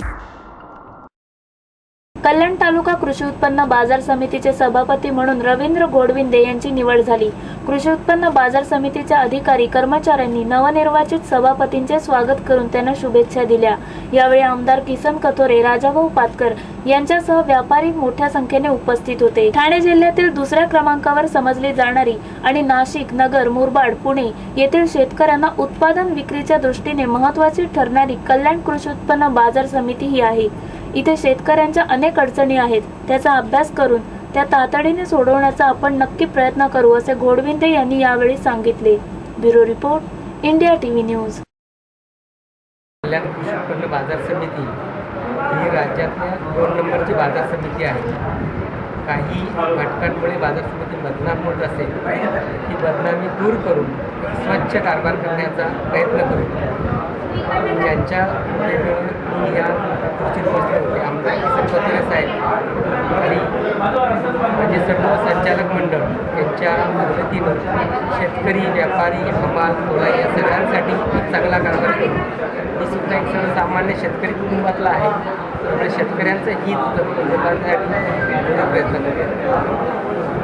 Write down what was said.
you कल्याण तालुका कृषी उत्पन्न बाजार समितीचे सभापती म्हणून रवींद्र घोडविंदे यांची निवड झाली. कृषी उत्पन्न बाजार समितीच्या अधिकारी कर्मचाऱ्यांनी नवनिर्वाचित सभापतींचे स्वागत करून त्यांना शुभेच्छा दिल्या. यावेळी आमदार किसन कथोरे राजाभाऊ पातकर यांच्यासह व्यापारी मोठ्या संख्येने उपस्थित होते. ठाणे जिल्ह्यातील दुसऱ्या क्रमांकावर समजली जाणारी आणि नाशिक नगर मुरबाड पुणे येथील शेतकऱ्यांना उत्पादन विक्रीच्या दृष्टीने महत्वाची ठरणारी कल्याण कृषी उत्पन्न बाजार समिती ही आहे. इथे शेतकऱ्यांच्या अनेक अनेक अडचणी आहेत. त्याचा अभ्यास करून त्या तातडीने सोडवण्याचा आपण नक्की प्रयत्न करू असे घोडविंदे यांनी यावेळी सांगितले. Bureau report India TV news. Kalyan कृषी उत्पन्न बाजार समिती ही राज्यातल्या दोन नंबरची बाजार समिती आहे. काही घटकांमुळे बाजार समिती बदनाम होत असेल ही बदनामी दूर करून स्वच्छ कारभार करण्याचा प्रयत्न करू. त्यांच्या या खुर्चीत बसले होते साहेब आणि माझे सर्व संचालक मंडळ यांच्या मदतीनं शेतकरी व्यापारी हमाल तोला या सगळ्यांसाठी खूप चांगला कारभार करतो मी सुद्धा एक सर्वसामान्य शेतकरी कुटुंबातला आहे. त्यामुळे शेतकऱ्यांचं हित जपण्यासाठी प्रयत्न करतो